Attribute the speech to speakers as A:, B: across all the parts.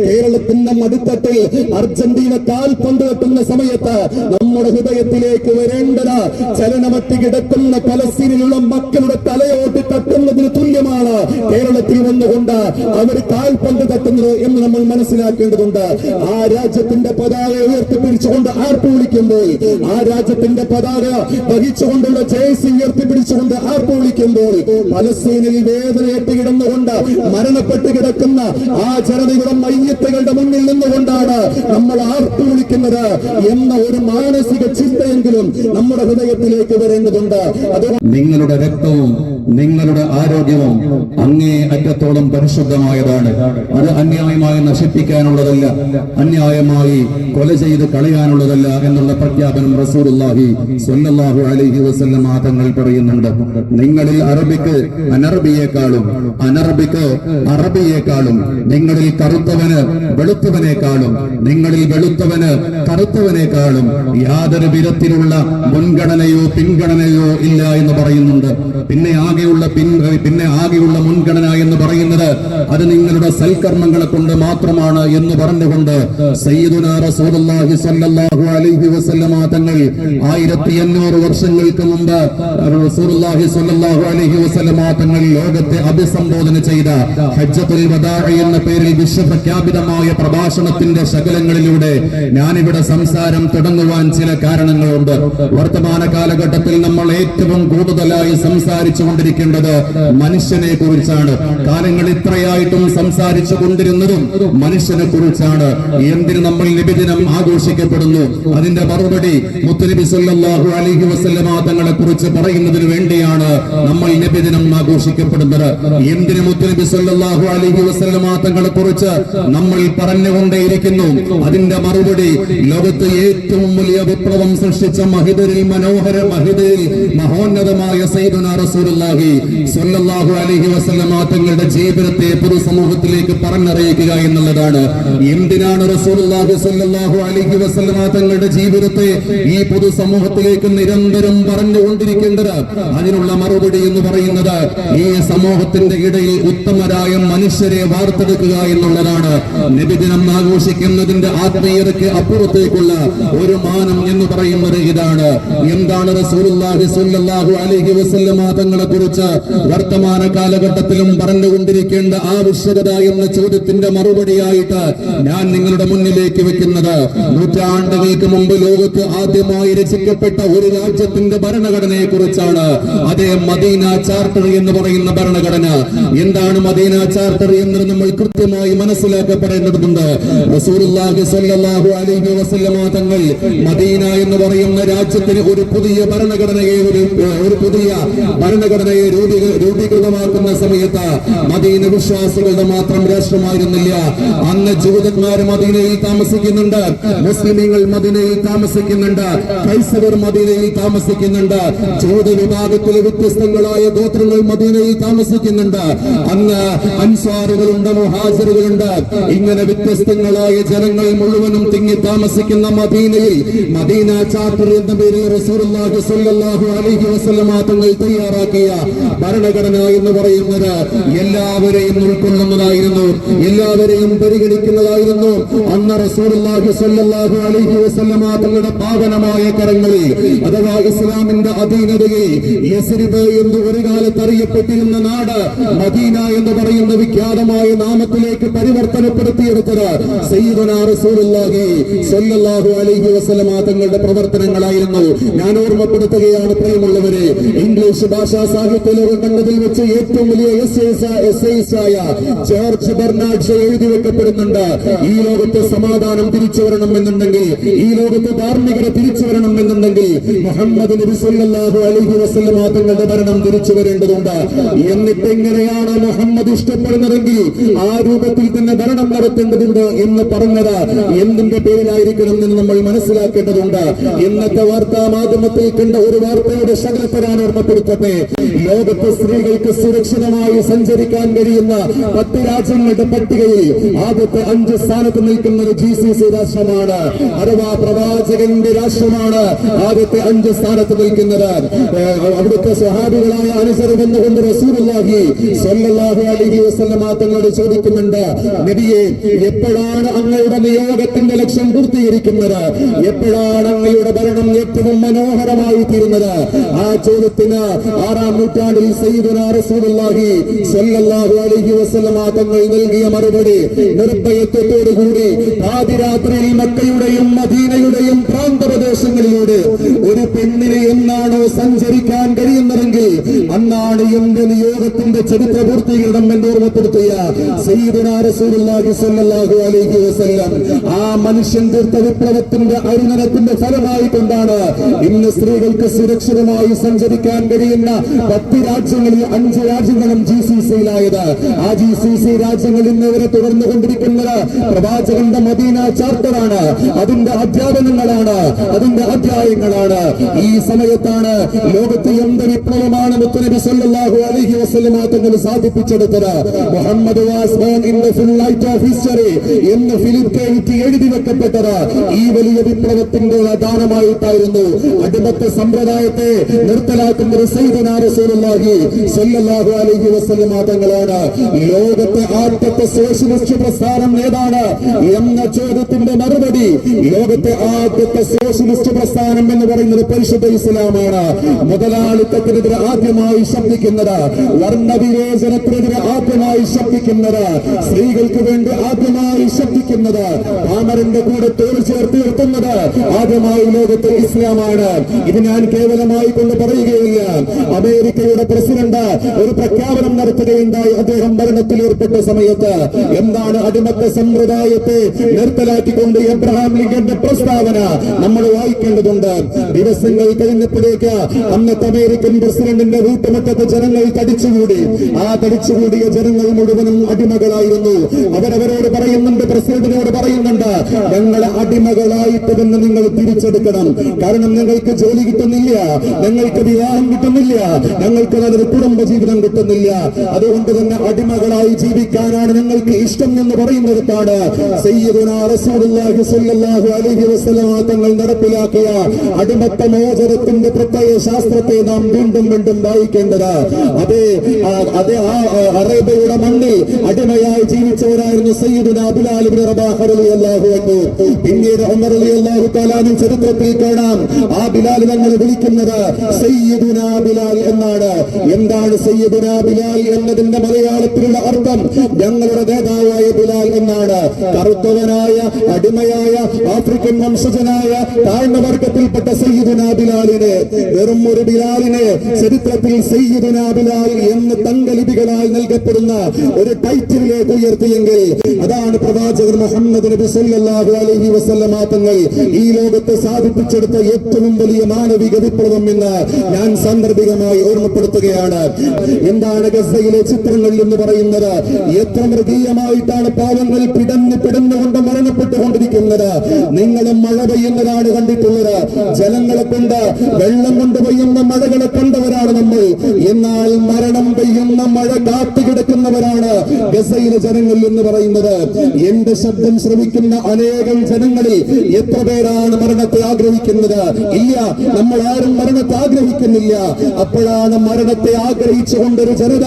A: കേരളത്തിന്റെ മടിത്തട്ടിൽ അർജന്റീന കാൽ പന്ത് കെട്ടുന്ന സമയത്ത് നമ്മുടെ ഹൃദയത്തിലേക്ക് വരേണ്ടത് ചലനമത്തി കിടക്കുന്ന പലസ്തീനിലുള്ള മക്കളുടെ തലയോട്ട് തട്ടുന്നതിന് തുല്യമാണ്. കേരളത്തിൽ വന്നുകൊണ്ട് അവർ കാൽപന്ത് തട്ടുന്നത് എന്ന് നമ്മൾ മനസ്സിലാക്കേണ്ടതുണ്ട്. ആ രാജ്യത്തിന്റെ പതാക ഉയർത്തിപ്പിടിച്ചുകൊണ്ട് ആർപ്പുവിളിക്കുമ്പോൾ ആ രാജ്യത്തിന്റെ പതാക വഹിച്ചുകൊണ്ടുള്ള ജയസി ഉയർത്തിപ്പിടിച്ചുകൊണ്ട് ആർപ്പുവിളിക്കുമ്പോൾ പലസ്തീനിൽ വേദനയിട്ട് കിടന്നുകൊണ്ട് മരണപ്പെട്ട് കിടക്കുന്ന ആ ജനതയുടെ മയ്യത്തുകളുടെ മുന്നിൽ നിന്നുകൊണ്ടാണ് നമ്മൾ ആർത്തു വിളിക്കുന്നത് എന്ന ഒരു മാനസിക ചിന്തയെങ്കിലും നമ്മുടെ ഹൃദയത്തിലേക്ക് വരേണ്ടതുണ്ട്. അത്
B: നിങ്ങളുടെ രക്തവും നിങ്ങളുടെ ആരോഗ്യവും അങ്ങേ അറ്റത്തോളം പരിശുദ്ധമായതാണ്. അത് അന്യായമായി നശിപ്പിക്കാനുള്ളതല്ല അന്യായമായി കൊല ചെയ്ത് കളയാനുള്ളതല്ല എന്നുള്ള പ്രഖ്യാപനം റസൂലുള്ളാഹി സ്വല്ലല്ലാഹു അലഹി വസല്ലം തങ്ങൾ പറയുന്നുണ്ട്. നിങ്ങളിൽ അറബിക്ക് അനറബിയേക്കാളും അനറബിക്ക് അറബിയേക്കാളും നിങ്ങളിൽ കറുത്തവന് വെളുത്തവനേക്കാളും നിങ്ങളിൽ വെളുത്തവന് കറുത്തവനേക്കാളും യാതൊരു വിധത്തിലുള്ള മുൻഗണനയോ പിൻഗണനയോ ഇല്ല എന്ന് പറയുന്നുണ്ട്. പിന്നെ ആകെയുള്ള പിൻ പിന്നെ ആകെയുള്ള മുൻഗണന എന്ന് പറയുന്നത് അത് നിങ്ങളുടെ സൽക്കർമ്മങ്ങളെ കൊണ്ട് മാത്രമാണ് എന്ന് പറഞ്ഞുകൊണ്ട് തങ്ങൾ ആയിരത്തി എണ്ണൂറ് വർഷങ്ങൾക്ക് മുമ്പ് തങ്ങൾ ലോകത്തെ അഭിസംബോധന ചെയ്ത ഹജ്ജത്തുൽ എന്ന പേരിൽ വിശ്വപ്രഖ്യാപിതമായ പ്രഭാഷണത്തിന്റെ ശകലങ്ങളിലൂടെ ഞാനിവിടെ സംസാരം തുടങ്ങുവാൻ ചില കാരണങ്ങളുണ്ട്. വർത്തമാന കാലഘട്ടത്തിൽ നമ്മൾ ഏറ്റവും കൂടുതലായി സംസാരിച്ചു കൊണ്ടിരിക്കേണ്ടത് മനുഷ്യനെ കുറിച്ചാണ്. കാലങ്ങൾ ഇത്രയായിട്ടും സംസാരിച്ചു കൊണ്ടിരുന്നതും മനുഷ്യനെ കുറിച്ചാണ്. എന്തിന് നമ്മൾ നിബിദിനം ആഘോഷിക്കപ്പെടുന്നു? അതിന്റെ മറുപടി മുത്തുനബി സല്ലല്ലാഹു അലൈഹി വസല്ലമ തങ്ങളെ കുറിച്ച് പറയുന്നതിന് വേണ്ടിയാണ് നമ്മൾ നബിദിനം ആഘോഷിക്കപ്പെടുന്നത്. എന്തിന് മുത്തുനബി സല്ലല്ലാഹു അലൈഹി വസല്ലമ തങ്ങളെ കുറിച്ച് നമ്മൾ പറഞ്ഞുകൊണ്ടേയിരിക്കുന്നു? അതിന്റെ മറുപടി ലോകത്ത് ഏറ്റവും വലിയ വിപ്ലവം സൃഷ്ടിച്ച മഹിതരിൽ മനോഹര മഹിതരിൽ മഹോന്നതമായ സൈദുന റസൂലുള്ളാഹി സ്വല്ലല്ലാഹു അലൈഹി വസല്ലമ തങ്ങളുടെ ജീവിതത്തെ പൊതുസമൂഹത്തിലേക്ക് പറഞ്ഞറിയിക്കുക എന്നുള്ളതാണ്. എന്തിനാണ് റസൂലുള്ളാഹി സ്വല്ലല്ലാഹു അലൈഹി വസല്ലമ തങ്ങളുടെ ജീവിതത്തെ ഈ പൊതുസമൂഹത്തിലേക്ക് നിരന്തരം പറഞ്ഞുകൊണ്ടിരിക്കേണ്ടത്? അതിനുള്ള മറുപടി എന്ന് പറയുന്നത് ഈ സമൂഹത്തിന്റെ ഇടയിൽ ഉത്തമരായ മനുഷ്യരെ വാർത്തെടുക്കുക എന്നുള്ളതാണ്. നബിദിനം ആഘോഷിക്കുന്നതിന്റെ ആത്മീയതയ്ക്ക് അപ്പുറത്തേക്കുള്ള ഒരു മാനം എന്ന് പറയുന്നത് ഇതാണ്. എന്താണ് റസൂലുള്ളാഹി സ്വല്ലല്ലാഹു അലൈഹി വസല്ലമ തങ്ങളെ കുറിച്ച് വർത്തമാന കാലഘട്ടത്തിലും പറഞ്ഞുകൊണ്ടിരിക്കേണ്ട ആവശ്യകത എന്ന ചോദ്യത്തിന്റെ മറുപടിയായിട്ട് ഞാൻ നിങ്ങളുടെ മുന്നിലേക്ക് വെക്കുന്നത്. നൂറ്റാണ്ടുകൾക്ക് മുമ്പ് ലോകത്ത് ആദ്യമായി രചിക്കപ്പെട്ട ഒരു രാജ്യത്തിന്റെ ഭരണഘടനയെ കുറിച്ചാണ് അതേ മദീന ചാർട്ടർ എന്ന് പറയുന്ന ഭരണഘടന. എന്താണ് മദീന ചാർട്ടർ എന്ന് നമ്മൾ കൃത്യമായി മനസ്സിലാക്കപ്പെടേണ്ടതുണ്ട്. തങ്ങൾ മദീന എന്ന് പറയുന്ന രാജ്യത്തിന് ഒരു പുതിയ ഭരണഘടനയെ ഒരു പുതിയ ഭരണഘടനയെ രൂപീക- രൂപീകൃതമാക്കുന്ന സമയത്ത് മദീന വിശ്വാസികളുടെ മാത്രം രാഷ്ട്രമായിരുന്നില്ല. അന്ന് ജൂതന്മാർ മദീനയിൽ താമസിക്കുന്നുണ്ട്. മുസ്ലിമീങ്ങൾ മദീനയിൽ താമസിക്കുന്നുണ്ട്. ക്രൈസ്തവർ മദീനയിൽ താമസിക്കുന്നുണ്ട്. ജൂത വിഭാഗത്തിലെ വ്യത്യസ്തങ്ങളായ ഗോത്രങ്ങൾ മദീനയിൽ താമസിക്കുന്നുണ്ട്. അന്ന് അൻസാറുകളുണ്ട് മുഹാജറുകളുണ്ട് ഇങ്ങനെ വ്യത്യസ്തങ്ങളായ ജനങ്ങൾ മുഴുവനും തിങ്ങി താമസിക്കുന്ന മദീനയിൽ മദീന ചാർട്ടർ എന്ന പേരിൽ അലൈഹി തങ്ങൾ തയ്യാറാക്കിയ ഭരണഘടന എന്ന് പറയുന്നത് എല്ലാവരെയും ഉൾക്കൊള്ളുന്നതായിരുന്നു എല്ലാവരെയും പരിഗണിക്കുന്നതായിരുന്നു. അന്ന് റസൂലുള്ളാഹി സ്വല്ലല്ലാഹു അലൈഹി വസല്ലമ തങ്ങളുടെ പാവനമായ കരങ്ങളിൽ അഥവാ ഇസ്ലാമിന്റെ അധീനതയിൽ യസ്രിബ് എന്ന് ഒരു കാലത്ത് അറിയപ്പെട്ടിരുന്ന നാട് മദീന എന്ന് പറയുന്ന വിഖ്യാതമായ നാമത്തിലേക്ക് പരിവർത്തനപ്പെടുത്തിയെടുത്തത് സയ്യിദുനാ റസൂലുള്ളാഹി സ്വല്ലല്ലാഹു അലൈഹി വസല്ലമ തങ്ങളുടെ പ്രവർത്തനങ്ങളായിരുന്നു. ഞാൻ ഓർമ്മപ്പെടുത്തുകയാണ് പ്രിയമുള്ളവരെ ഇംഗ്ലീഷ് ഭാഷാ ലോകം കണ്ടതിൽ വെച്ച് ഏറ്റവും വലിയ എസ് ആയ ജോർജ് ബെർണാഡ് എഴുതി വെക്കപ്പെടുന്നുണ്ട്. ഈ ലോകത്ത് സമാധാനം തിരിച്ചു വരണം എന്നുണ്ടെങ്കിൽ ഈ ലോകത്ത് ധാർമ്മികത തിരിച്ചു വരണം എന്നുണ്ടെങ്കിൽ മുഹമ്മദ് നബി സല്ലല്ലാഹു അലൈഹി വസല്ലം തങ്ങളുടെ ഭരണം തിരിച്ചു വരേണ്ടതുണ്ട്. എന്നിട്ട് എങ്ങനെയാണ് മുഹമ്മദ് ഇഷ്ടപ്പെടുന്നതെങ്കിൽ ആ രൂപത്തിൽ തന്നെ ഭരണം നടത്തേണ്ടതുണ്ട് എന്ന് പറഞ്ഞത് എന്തിന്റെ പേരിലായിരിക്കണം എന്ന് നമ്മൾ മനസ്സിലാക്കേണ്ടതുണ്ട്. ഇന്നത്തെ വാർത്താ മാധ്യമത്തിൽ കണ്ട ഒരു വാർത്തയുടെ ശകലത്തെ ഞാൻ ഓർമ്മപ്പെടുത്തട്ടെ.
A: ലോകത്തെ സ്ത്രീകൾക്ക് സുരക്ഷിതമായി സഞ്ചരിക്കാൻ കഴിയുന്ന പത്ത് രാജ്യങ്ങളുടെ പട്ടികയിൽ ആദ്യത്തെ അഞ്ച് സ്ഥാനത്ത് നിൽക്കുന്നത് ജി സി സി രാഷ്ട്രമാണ്. അഥവാ പ്രവാചകന്റെ രാഷ്ട്രമാണ് ആദ്യത്തെ അഞ്ച് സ്ഥാനത്ത് നിൽക്കുന്നത്. അവിടുത്തെ സ്വഹാബികളായ അനുസരമെന്നുകൊണ്ട് റസൂലുള്ളാഹി സ്വല്ലല്ലാഹു അലൈഹി വസല്ലമ തങ്ങളോട് ചോദിക്കുന്നുണ്ട് നബിയെ എപ്പോഴാണ് അങ്ങയുടെ നിയോഗത്തിന്റെ ലക്ഷ്യം പൂർത്തീകരിക്കുന്നത്? എപ്പോഴാണ് അങ്ങയുടെ ഭരണം ഏറ്റവും മനോഹരമായി തീരുന്നത്? ആ ചോദ്യത്തിന് ആറാം നൂറ്റാണ്ടിൽ സയ്യിദുനാ റസൂലുള്ളാഹി സ്വല്ലല്ലാഹു അലൈഹി വസല്ലമ തങ്ങൾ നൽകിയ മറുപടി നിർഭയത്വത്തോടുകൂടി പാതിരാത്രിയിൽ മക്കയുടെയും മദീനയുടെയും പ്രാന്തപ്രദേശങ്ങളിലൂടെ ഒരു പെണ്ണിന് എന്നാണോ സഞ്ചരിക്കാൻ കഴിയുന്നതെങ്കിൽ അന്നാണ് എന്റെ നിയോഗത്തിന്റെ ചരിത്ര പൂർത്തീകരണം എന്ന് ഓർമ്മപ്പെടുത്തിയ സയ്യിദുനാ റസൂലുള്ളാഹി സ്വല്ലല്ലാഹു അലൈഹി വസല്ലം ആ മനുഷ്യൻ തീർത്ത വിപ്ലവത്തിന്റെ അരുണനത്തിന്റെ ഫലമായി കൊണ്ടാണ് ഇന്ന് സ്ത്രീകൾക്ക് സുരക്ഷിതമായി സഞ്ചരിക്കാൻ കഴിയുന്ന പത്ത് രാജ്യങ്ങളിൽ അഞ്ച് രാജ്യങ്ങളും ജി സി സിയിലായത്. ആ ജി സി സി രാജ്യങ്ങൾ ഇന്ന് ഇവരെ തുടർന്നു കൊണ്ടിരിക്കുന്നത് പ്രവാചകന്റെ മദീന ചാർട്ടറാണ്. അതിന്റെ അധ്യാപനങ്ങളാണ്. അതിന്റെ അധ്യായങ്ങളാണ്. ഈ സമയത്താണ് ലോകത്ത് എന്ത് വിപ്ലവമാണ് മുത്തനബി സല്ലല്ലാഹു അലൈഹി വസല്ലമ തങ്ങൾ സാധിപ്പിച്ചെടുത്തത്. Muhammad in full light of history എന്ന് ഫിലിപ്പ് എഴുതി വെക്കപ്പെട്ടത്. ഈ വലിയ വിപ്ലവത്തിന്റെ ദാനമായിട്ടായിരുന്നു അടിമത്ത സമ്പ്രദായത്തെ നിർത്തലാക്കുന്ന സയ്യിദുനാ റസൂലുള്ളാഹി സല്ലല്ലാഹു അലൈഹി വസല്ലം തങ്ങളാണ്. ലോകത്തെ ആദ്യത്തെ സോഷ്യലിസ്റ്റ് പ്രസ്ഥാനം ഏതാണ് എന്ന ചോദ്യത്തിന്റെ മറുപടി ലോകത്തെ ആദ്യത്തെ സോഷ്യലിസ്റ്റ് പ്രസ്ഥാനം എന്ന് പറയുന്നത് പരിശുദ്ധ ഇസ്ലാമാണ്. മുതലാളിത്തത്തിനെതിരെ ആദ്യമായി ശബ്ദിക്കുന്നത് വർണവിവേചനത്തിനെതിരെ ആദ്യമായി ശബ്ദിക്കുന്നത് സ്ത്രീകൾക്ക് വേണ്ടി ആദ്യമായി ശബ്ദിക്കുന്നത് പാമരന്റെ കൂടെ തോൽ ചേർത്ത് നിർത്തുന്നത് ആദ്യമായി ലോകത്തെ ഇസ്ലാമാണ്. ഇത് ഞാൻ കേവലമായി കൊണ്ട് പറയുകയില്ല. അമേരിക്കയുടെ പ്രസിഡന്റ് ഒരു പ്രഖ്യാപനം നടത്തുകയുണ്ടായി. അദ്ദേഹം ഭരണത്തിൽ ഏർപ്പെട്ട സമയത്ത് എന്താണ് അടിമത്ത സമ്പ്രദായത്തെ നിർത്തലാക്കിക്കൊണ്ട് എബ്രഹാം ലിങ്കന്റെ പ്രസ്താവന നമ്മൾ വായിക്കേണ്ടതുണ്ട്. ദിവസങ്ങൾ കഴിഞ്ഞപ്പോഴേക്ക് അന്നത്തെ അമേരിക്കൻ പ്രസിഡന്റിന്റെ വീട്ടുമുറ്റത്ത് ജനങ്ങൾ തടിച്ചുകൂടി. ആ തടിച്ചുകൂടിയ ജനങ്ങൾ മുഴുവനും അടിമകളായിരുന്നു. അവരവരോട് പറയുന്നുണ്ട് പ്രസിഡന്റിനോട് പറയുന്നുണ്ട് ഞങ്ങൾ അടിമകളായിട്ട് തന്നെ നിങ്ങൾ തിരിച്ചെടുക്കണം. കാരണം നിങ്ങൾക്ക് ജോലി കിട്ടുന്നില്ല നിങ്ങൾക്ക് വിവാഹം കിട്ടുന്നില്ല ഞങ്ങൾക്ക് നല്ലൊരു കുടുംബ ജീവിതം കിട്ടുന്നില്ല. അതുകൊണ്ട് തന്നെ അടിമകളായി ജീവിക്കാനാണ് ഞങ്ങൾക്ക് ഇഷ്ടം എന്ന് പറയുന്നിടത്താണ് തങ്ങൾ നടപ്പിലാക്കിയ അടിമത്ത മോചനത്തിന്റെ പ്രത്യേക ശാസ്ത്രത്തെ നാം വീണ്ടും വീണ്ടും വായിക്കേണ്ടത്. അതെ അതെ ആ അറേബ്യയുടെ മണ്ണിൽ അടിമയായി ജീവിച്ചവരായിരുന്നു സയ്യിദുനാ ബിലാൽ ഇബ്നു റബാഹ് റളിയല്ലാഹു അൻഹു. പിന്നീട് ഉമർ റളിയല്ലാഹു തആലാനും ചരിത്രത്തിൽ കാണാം. ആ ബിലാൽ തങ്ങൾ വിളിക്കുന്നത് സയ്യിദുനാ ബിലാൽ എന്നാണ്. എന്താണ് സയ്യിദുനാ ബിലാൽ എന്നതിന്റെ മലയാളത്തിലുള്ള അർത്ഥം? ഞങ്ങളുടെ നേതാവായ ബിലാൽ എന്നാണ്. കറുത്തവനായ അടിമയായ ആഫ്രിക്കൻ വംശജനായ താഴ്ന്ന വർഗത്തിൽപ്പെട്ട സയ്യിദുനാ ബിലാലിനെ വെറും ഒരു ബിലാലിനെ ചരിത്രത്തിൽ സയ്യിദുനാ ബിലാൽ എന്ന് തങ്കലിപികളാൽ നൽകപ്പെടുന്ന ഒരു ടൈറ്റിലേക്ക് ഉയർത്തിയെങ്കിൽ അതാണ് പ്രവാചകർ മുഹമ്മദ് നബി സല്ലല്ലാഹു അലൈഹി വസല്ലമ തങ്ങൾ ഈ ലോകത്തെ സാധിപ്പിച്ചെടുത്ത ഏറ്റവും വലിയ മാനവിക വിപ്ലവം എന്ന് ഞാൻ സാന്ദർഭികമായി ഓർമ്മപ്പെടുത്തുകയാണ്. എന്താണ് ഗസയിലെ ചിത്രങ്ങൾ എന്ന് പറയുന്നത്? എത്ര മൃഗീയമായിട്ടാണ് പാവങ്ങൾ പിടന്ന് പിടന്നുകൊണ്ട് മരണപ്പെട്ടുകൊണ്ടിരിക്കുന്നത്? നിങ്ങളും മഴ പെയ്യുന്നതാണ് കണ്ടിട്ടുള്ളത്. ജലങ്ങളെ കൊണ്ട് വെള്ളം കൊണ്ട് പെയ്യുന്ന മഴകളെ കണ്ടവരാണ് നമ്മൾ. എന്നാൽ മരണം പെയ്യുന്ന മഴ കാത്തുകിടക്കുന്നവരാണ് ഗസയിലെ ജനങ്ങൾ എന്ന് പറയുന്നത്. എന്റെ ശബ്ദം ശ്രമിക്കുന്ന അനേകം ജനങ്ങളിൽ എത്ര പേരാണ് മരണത്തെ ആഗ്രഹിക്കുന്നത്? ഇല്ല നമ്മൾ ആരും മരണത്തെ ആഗ്രഹിക്കുന്നില്ല. അപ്പോഴാണ് മരണത്തെ ആഗ്രഹിച്ചുകൊണ്ടൊരു ജനത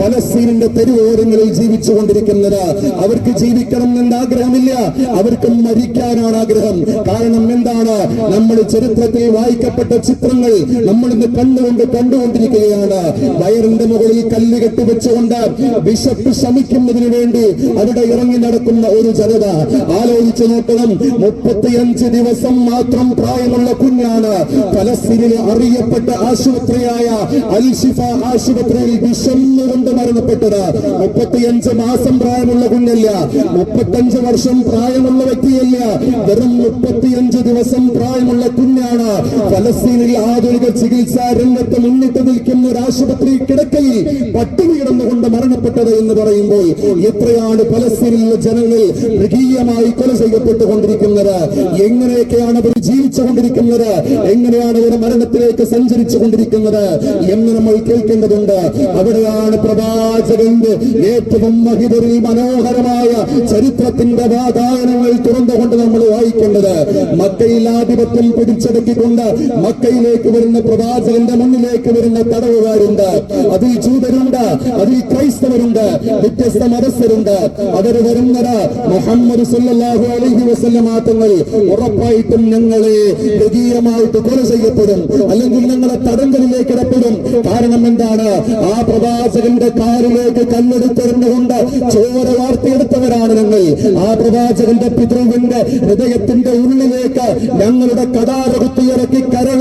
A: ഫലസ്തീനിന്റെ തെരുവോരങ്ങളിൽ ജീവിച്ചുകൊണ്ടിരിക്കുന്നത്. അവർക്ക് ജീവിക്കണം എന്ന ആഗ്രഹമില്ല അവർക്ക് മരിക്കാനാണ് ആഗ്രഹം. കാരണം എന്താണ്? നമ്മൾ ചരിത്രത്തിൽ വായിക്കപ്പെട്ട ചിത്രങ്ങൾ നമ്മൾ ഇന്ന് കണ്ടുകൊണ്ട് കണ്ടുകൊണ്ടിരിക്കുകയാണ്. വയറിന്റെ മുകളിൽ കല്ല് കെട്ടിവെച്ചുകൊണ്ട് വിശപ്പ് ശമിക്കുന്നതിന് വേണ്ടി അവിടെ ഇറങ്ങി നടക്കുന്ന ഒരു ജനത. ആലോചിച്ചു നോക്കണം. മുപ്പത്തിയഞ്ച് ദിവസം മാത്രം പ്രായമുള്ള കുഞ്ഞാണ് ഫലസ്തീനിലെ അറിയപ്പെട്ട ആശുപത്രിയായ അൽഷിഫ ആശുപത്രിയിൽ വിഷന്നുകൊണ്ട് മരണപ്പെട്ടത് മുപ്പത്തിയഞ്ച് മാസം പ്രായമുള്ള കുഞ്ഞല്ല. മുപ്പത്തഞ്ച് വർഷം പ്രായമുള്ള വ്യക്തിയല്ല. വെറും മുപ്പത്തിയഞ്ച് ദിവസം പ്രായമുള്ള കുഞ്ഞാണ്. ഫലസ്തീനിൽ ആധുനിക ചികിത്സാ രംഗത്ത് മുന്നിട്ട് നിൽക്കുന്ന ഒരു ആശുപത്രി കിടക്കയിൽ പട്ടിണി കിടന്നുകൊണ്ട് മരണപ്പെട്ടത് എന്ന് പറയുമ്പോൾ എത്രയാണ് ഫലസ്തീനിലെ ജനങ്ങൾ മൃഗീയമായി കൊല ചെയ്യപ്പെട്ടുകൊണ്ടിരിക്കുന്നത്? എങ്ങനെയൊക്കെയാണ് അവർ ജീവിച്ചുകൊണ്ടിരിക്കുന്നത്? എങ്ങനെയാണ് അവർ മരണത്തിലേക്ക് സഞ്ചരിച്ചു കൊണ്ടിരിക്കുന്നത് എന്ന് നമ്മൾ കേൾക്കേണ്ടതുണ്ട്. അവിടെയാണ് പ്രവാചകന്റെ ഏറ്റവും മഹിതരിൽ മനോഹരമായ ചരിത്രത്തിന്റെ വാഗാനങ്ങൾ തുറന്നുകൊണ്ട് നമ്മൾ വായിക്കേണ്ടത്. മക്കയിൽ ആധിപത്യം പിടിച്ചടക്കിക്കൊണ്ട് മക്കയിലേക്ക് വരുന്ന പ്രവാചകന്റെ മുന്നിലേക്ക് വരുന്ന തടവുകാരുണ്ട്. അതിൽ ജൂതരുണ്ട് അതിൽ ക്രൈസ്തവരുണ്ട് വ്യത്യസ്ത മതസ്ഥരുണ്ട്. അവർ വരുന്നത് മുഹമ്മദ് സല്ലല്ലാഹു അലഹി വസല്ലമ മാത്രങ്ങൾ ഉറപ്പായിട്ടും ഞങ്ങളെ മൃഗീയമായിട്ട് കൊല ചെയ്യപ്പെടും. അല്ലെങ്കിൽ ഞങ്ങളെ തടങ്കലിലേക്ക് ഇടപെടും കാരണം എന്താണ്? ആ പ്രവാചകന്റെ കാലിലേക്ക് കണ്ണെടുത്തിരുന്നുകൊണ്ട് ചോര വാർത്തിയെടുത്തവരാണ് ഞങ്ങൾ. ആ പ്രവാചകന്റെ പിതൃവിന്റെ ഹൃദയത്തിന്റെ ഉള്ളിലേക്ക് ഞങ്ങളുടെ കഥാപകുത്തിയിറക്കി കരൾ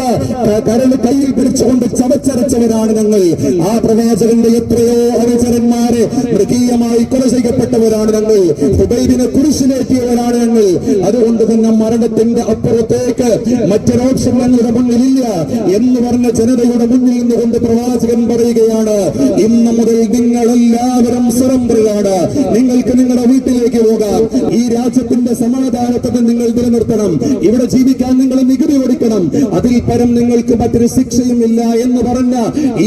A: കരൾ കയ്യിൽ പിടിച്ചുകൊണ്ട് ചവച്ചരച്ചവരാണ് ഞങ്ങൾ. ആ പ്രവാചകന്റെ എത്രയോ അനുചരന്മാരെ മൃഗീയമായി കൊല ചെയ്യപ്പെട്ടവരാണ് ഞങ്ങൾ. ഹുബൈബിനെ കുരിശിലേറ്റിയവരാണ് ഞങ്ങൾ. അതുകൊണ്ട് തന്നെ മരണത്തിന്റെ അപ്പുറത്തേക്ക് മറ്റൊരോപ്ഷൻ ഞങ്ങളുടെ മുന്നിലില്ല എന്ന് പറഞ്ഞ ജനതയുടെ മുന്നിൽ നിന്നുകൊണ്ട് പ്രവാചകൻ പറയുകയാണ് ഇന്ന് മുതൽ നിങ്ങൾ എല്ലാവരും സ്വതന്ത്രരാണ്. നിങ്ങൾക്ക് നിങ്ങളുടെ വീട്ടിലേക്ക് പോകാം. ഈ രാജ്യത്തിന്റെ സമാധാനത്തെ നിങ്ങൾ നിലനിർത്തണം. ഇവിടെ ജീവിക്കാൻ നിങ്ങൾ നികുതി കൊടുക്കണം അതിൽ പരം നിങ്ങൾക്ക് മറ്റൊരു ശിക്ഷയും ഇല്ല എന്ന് പറഞ്ഞ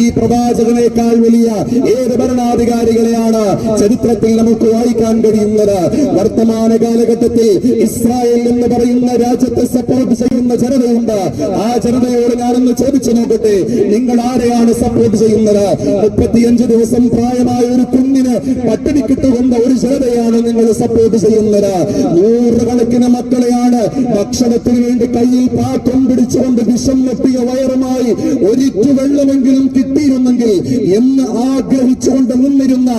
A: ഈ പ്രവാചകനേക്കാൾ വലിയ ഏത് ഭരണാധികാരികളെയാണ് ചരിത്രത്തിൽ നമുക്ക് വായിക്കാൻ കഴിയുന്നത്? വർത്തമാന കാലഘട്ടത്തിൽ ഇസ്രായേൽ എന്ന് പറയുന്ന രാജ്യത്തെ സപ്പോർട്ട് ചെയ്യുന്ന ജനതയുണ്ട്. ആ ജനതയോട് ഞാനൊന്ന് ചോദിച്ചു നോക്കട്ടെ. നിങ്ങൾ ആരെയാണ് സപ്പോർട്ട് ചെയ്യുന്നത്? മുപ്പത്തിയഞ്ച് ദിവസം പ്രായമായ ഒരു കുഞ്ഞിന് പട്ടിണി കിട്ടുകൊണ്ട ഒരു ജനതയാണ് നിങ്ങൾ സപ്പോർട്ട് ചെയ്യുന്നത്. നൂറുകണക്കിന് മക്കളെയാണ് ഭക്ഷണത്തിന് വേണ്ടി കയ്യിൽ പാത്രം പിടിച്ചുകൊണ്ട് വിഷം വെട്ടിയ വയറുമായി ഒരിറ്റു വെള്ളമെങ്കിലും കിട്ടിയിരുന്നെങ്കിൽ എന്ന് ആഗ്രഹിച്ചുകൊണ്ട് നിന്നിരുന്ന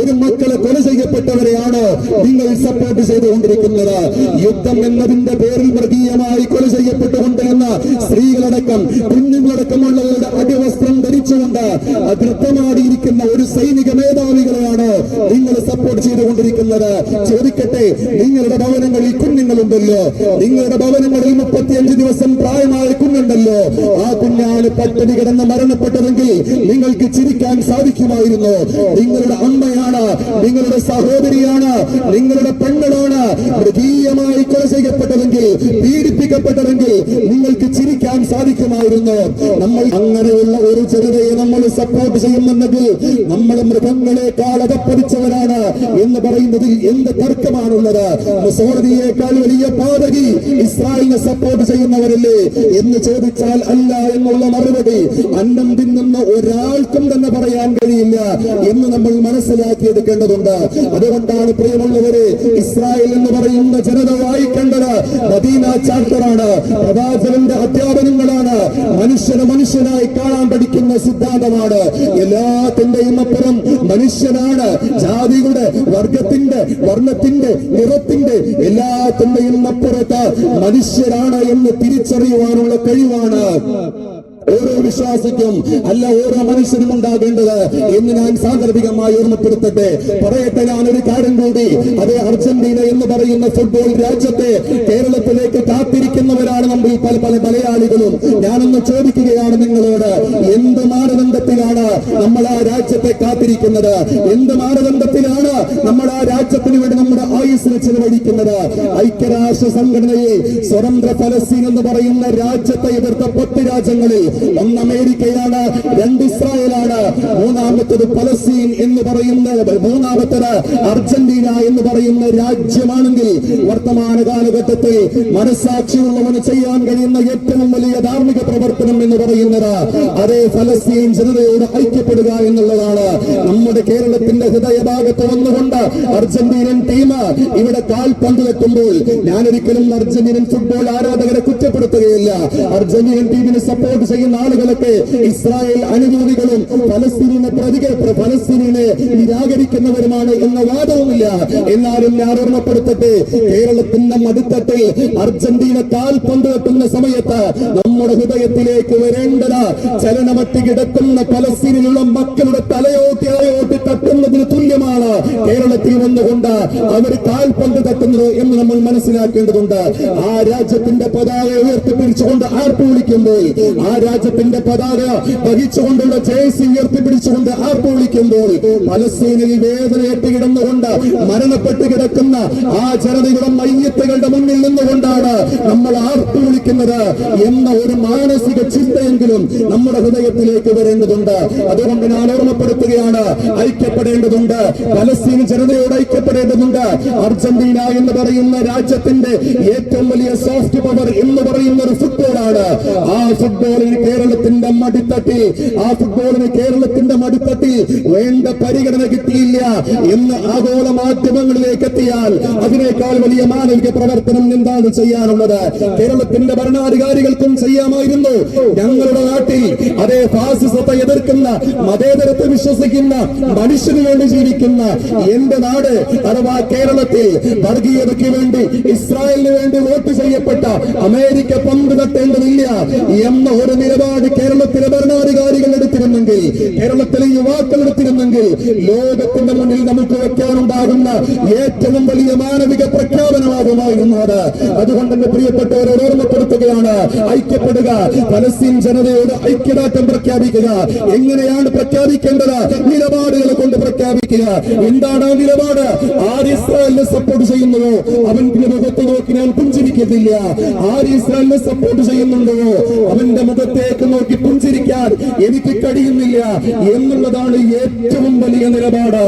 A: ഒരു മക്കളെ കൊല ചെയ്യപ്പെട്ടവരെയാണ് നിങ്ങൾ സപ്പോർട്ട് ചെയ്തുകൊണ്ടിരിക്കുന്നത്. യുദ്ധം എന്നതിന്റെ പേരിൽ മൃഗീയമായി കൊല ചെയ്യപ്പെട്ടുകൊണ്ടിരുന്ന സ്ത്രീകളടക്കം കുഞ്ഞുങ്ങളടക്കമുള്ളവരുടെ അടിവസ്ത്രം ധരിച്ചുകൊണ്ട് നൃത്തമാടിയിരിക്കുന്ന ഒരു സൈനിക മേധാവികളെയാണ് നിങ്ങൾ സപ്പോർട്ട് ചെയ്തുകൊണ്ടിരിക്കുന്നത്. ചോദിക്കട്ടെ നിങ്ങളുടെ ഭവനങ്ങളിൽ കുഞ്ഞുങ്ങളുണ്ടല്ലോ? നിങ്ങളുടെ ഭവനങ്ങളിൽ മുപ്പത്തിയഞ്ച് ദിവസം പ്രായമായ കുഞ്ഞുണ്ടല്ലോ? ആ കുഞ്ഞാണ് പട്ടിണി കിടന്ന് മരണപ്പെട്ടതെങ്കിൽ നിങ്ങൾക്ക് ചിരിക്കാൻ സാധിക്കുമായിരുന്നു. നിങ്ങളുടെ അമ്മയാണ് നിങ്ങളുടെ സഹോദരിയാണ് നിങ്ങളുടെ പെണ്ണുകളാണ് മൃഗീയമായി കൊല ചെയ്യപ്പെട്ടതെങ്കിൽ പീഡിപ്പിക്കപ്പെട്ടതെങ്കിൽ നിങ്ങൾക്ക് ചിരിക്കാൻ സാധിക്കുമായിരുന്നു. നമ്മൾ അങ്ങനെയുള്ള ഒരു ജനതയെ നമ്മൾ സപ്പോർട്ട് ചെയ്യുന്നുണ്ടെങ്കിൽ നമ്മൾ മൃഗങ്ങളെക്കാൾ അകപ്പതിച്ചവരാണ് എന്ന് പറയുന്നതിൽ എന്ത് തർക്കമാണുള്ളത്? മുസോറിയേക്കാൾ വലിയ പാതകി ഇസ്രായേലിനെ സപ്പോർട്ട് ചെയ്യുന്നവരല്ലേ എന്ന് ചോദിച്ചാൽ അല്ല എന്നുള്ള മറുപടി അന്നം തിന്നുന്ന ഒരാൾക്കും തന്നെ പറയാൻ കഴിയില്ല എന്ന് നമ്മൾ മനസ്സിലാക്കിയെടുക്കേണ്ടതുണ്ട്. അതുകൊണ്ടാണ് പ്രിയമുള്ളവരെ ഇസ്രായേൽ എന്ന് പറയുന്ന ജനത വായിക്കേണ്ടത് മദീന ചാർട്ടറാണ് പ്രവാചകന്റെ അധ്യാപനങ്ങളാണ്. മനുഷ്യന് മനുഷ്യനായി കാണാൻ പഠിക്കുന്ന സിദ്ധാന്തമാണ്. എല്ലാത്തിന്റെയും അപ്പുറം മനുഷ്യനാണ്. ജാതിയുടെ വർഗത്തിന്റെ വർണത്തിന്റെ നിറത്തിന്റെ എല്ലാത്തിന്റെയും അപ്പുറത്ത് മനുഷ്യരാണ് എന്ന് തിരിച്ചറിയുവാനുള്ള കഴിവാണ്. ഓരോ വിശ്വാസിക്കും അല്ല ഓരോ മനുഷ്യനും ഉണ്ടാകേണ്ടത് എന്ന് ഞാൻ സാന്ദർഭികമായി ഓർമ്മപ്പെടുത്തട്ടെ. പറയട്ടെ ഞാൻ ഒരു കാര്യം കൂടി. അത് അർജന്റീന എന്ന് പറയുന്ന ഫുട്ബോൾ രാജ്യത്തെ കേരളത്തിലേക്ക് കാത്തിരിക്കുന്നവരാണ് നമ്മൾ പല പല മലയാളികളും. ഞാനൊന്ന് ചോദിക്കുകയാണ് നിങ്ങളോട് എന്ത് മാനദണ്ഡത്തിലാണ് നമ്മൾ ആ രാജ്യത്തെ കാത്തിരിക്കുന്നത്? എന്ത് മാനദണ്ഡത്തിലാണ് നമ്മൾ ആ രാജ്യത്തിന് വേണ്ടി നമ്മുടെ ആയുസ്സിനെ ചെലവഴിക്കുന്നത്? ഐക്യരാഷ്ട്ര സംഘടനയെ സ്വതന്ത്ര ഫലസ്തീൻ എന്ന് പറയുന്ന രാജ്യത്തെ എതിർത്ത പത്ത് രാജ്യങ്ങളിൽ ഒന്ന് അമേരിക്കയാണ് രണ്ട് ഇസ്രായേലാണ്. മൂന്നാമത്തത് പലസ്തീൻ എന്ന് പറയുന്ന മൂന്നാമത്തത് അർജന്റീന എന്ന് പറയുന്ന രാജ്യമാണെങ്കിൽ വർത്തമാന കാലഘട്ടത്തിൽ മനസാക്ഷിയുള്ളവന് ചെയ്യാൻ കഴിയുന്ന ഏറ്റവും വലിയ ധാർമ്മിക പ്രവർത്തനം എന്ന് പറയുന്നത് അതേ ഫലസ്തീൻ ജനതയോട് ഐക്യപ്പെടുക എന്നുള്ളതാണ്. നമ്മുടെ കേരളത്തിന്റെ ഹൃദയഭാഗത്ത് വന്നുകൊണ്ട് അർജന്റീനൻ ടീം ഇവിടെ കാൽപന്ത് പങ്കുവെക്കുമ്പോൾ ഞാനൊരിക്കലും അർജന്റീനൻ ഫുട്ബോൾ ആരാധകരെ കുറ്റപ്പെടുത്തുകയില്ല. അർജന്റീനൻ ടീമിനെ സപ്പോർട്ട് ചെയ്യുന്ന ചെയ്യുന്ന ആളുകളൊക്കെ ഇസ്രായേൽ അനുകൂലികളും ഫലസ്തീനെ പ്രതിക ഫലസ്തീനെ നിരാകരിക്കുന്നവരുമാണ് എന്ന വാദവുമില്ല. എന്നാലും ഞാൻ ഓർമ്മപ്പെടുത്തട്ടെ കേരളത്തിന്റെ മടുത്തട്ടിൽ അർജന്റീന കാൽപന്ത് വെക്കുന്ന സമയത്ത് നമ്മുടെ ഹൃദയത്തിലേക്ക് വരേണ്ടത് ചലനമറ്റ് കിടക്കുന്ന ഫലസ്തീനിലുള്ള മക്കളുടെ തലയോട്ടി അലയോട്ടി തട്ടുന്നതിന് തുല്യമാണ് കേരളത്തിൽ വന്നുകൊണ്ട് അവർ കാൽപന്ത് തട്ടുന്നത് എന്ന് നമ്മൾ മനസ്സിലാക്കേണ്ടതുണ്ട്. ആ രാജ്യത്തിന്റെ പതാക ഉയർത്തിപ്പിടിച്ചുകൊണ്ട് ആർപ്പ് വിളിക്കുമ്പോൾ ആ രാജ്യത്തിന്റെ പതാക വഹിച്ചുകൊണ്ടുള്ള ജേഴ്സി ഉയർത്തിപ്പിടിച്ചുകൊണ്ട് ആർപ്പ് വിളിക്കുമ്പോൾ പലസ്തീനിൽ വേദനയേറ്റ് കിടന്നുകൊണ്ട് മരണപ്പെട്ട് കിടക്കുന്ന ആ ജനതയുടെ മയ്യത്തുകളുടെ മുന്നിൽ നിന്നുകൊണ്ടാണ് നമ്മൾ ആർപ്പ് വിളിക്കുന്നത് എന്ന ഒരു മാനസിക ചിന്തയെങ്കിലും നമ്മുടെ ഹൃദയത്തിലേക്ക് വരേണ്ടതുണ്ട്. അതുകൊണ്ട് ഞാൻ ഓർമ്മപ്പെടുത്തുകയാണ് ഐക്യപ്പെടേണ്ടതുണ്ട് പലസ്തീൻ ജനതയോട് ഐക്യപ്പെടേണ്ടതുണ്ട്. അർജന്റീന എന്ന് പറയുന്ന രാജ്യത്തിന്റെ ഏറ്റവും വലിയ സോഫ്റ്റ് പവർ എന്ന് പറയുന്ന ഒരു ഫുട്ബോളാണ് ആ ഫുട്ബോളിന് കേരളത്തിന്റെ മടിത്തട്ടിൽ ആ ഫുട്ബോളിന് കേരളത്തിന്റെ മടിത്തട്ടിൽ വേണ്ട പരിഗണന കിട്ടിയില്ല. എന്ന് ആഗോള മാധ്യമങ്ങളിലേക്ക് എത്തിയാൽ അതിനേക്കാൾ വലിയ മാനവിക പ്രവർത്തനം എന്താണ് ചെയ്യാനുള്ളത്? കേരളത്തിന്റെ ഭരണാധികാരികൾക്കും ചെയ്യാമായിരുന്നു. ഞങ്ങളുടെ നാട്ടിൽ അതേ ഫാസിസത്തെ എതിർക്കുന്ന മതേതരത്തെ വിശ്വസിക്കുന്ന മനുഷ്യന് വേണ്ടി ജീവിക്കുന്ന എന്റെ നാട് അഥവാ കേരളത്തിൽ വർഗീയതയ്ക്ക് വേണ്ടി ഇസ്രായേലിന് വേണ്ടി വോട്ട് ചെയ്യപ്പെട്ട അമേരിക്ക പങ്ക് തട്ടേണ്ടതില്ല എന്ന ഒരു നിലപാട് കേരളത്തിലെ ഭരണാധികാരികൾ എടുത്തിരുന്നെങ്കിൽ കേരളത്തിലെ യുവാക്കൾ എടുത്തിരുന്നെങ്കിൽ ലോകത്തിന്റെ മുന്നിൽ നമുക്ക് വെക്കാനുണ്ടാകുന്ന ഏറ്റവും വലിയ മാനവിക പ്രഖ്യാപനമാകുമായിരുന്നു അത്. അതുകൊണ്ട് തന്നെ പ്രിയപ്പെട്ടവരെ ഓർമ്മപ്പെടുത്തുകയാണ്. ഐക്യപ്പെടുക പലസ്തീൻ ജനതയോട് ഐക്യദാർഢ്യം പ്രഖ്യാപിക്കുക. എങ്ങനെയാണ് പ്രഖ്യാപിക്കേണ്ടത്? നിലപാടുകൾ കൊണ്ട് പ്രഖ്യാപിക്കുക. എന്താണ് ആ നിലപാട്? ആര് ഇസ്രായേലിനെ സപ്പോർട്ട് ചെയ്യുന്നുവോ? അവന്റെ മുഖത്ത് നോക്കി ഞാൻ പുഞ്ചിരിക്കത്തില്ല ആര് ഇസ്രായേലിനെ സപ്പോർട്ട് ചെയ്യുന്നുണ്ടോ? അവന്റെ മുഖത്തേക്ക് നോക്കി പുഞ്ചിരിക്കാൻ എനിക്ക് കഴിയുന്നില്ല എന്നുള്ളതാണ് ഏറ്റവും വലിയ നിലപാട്.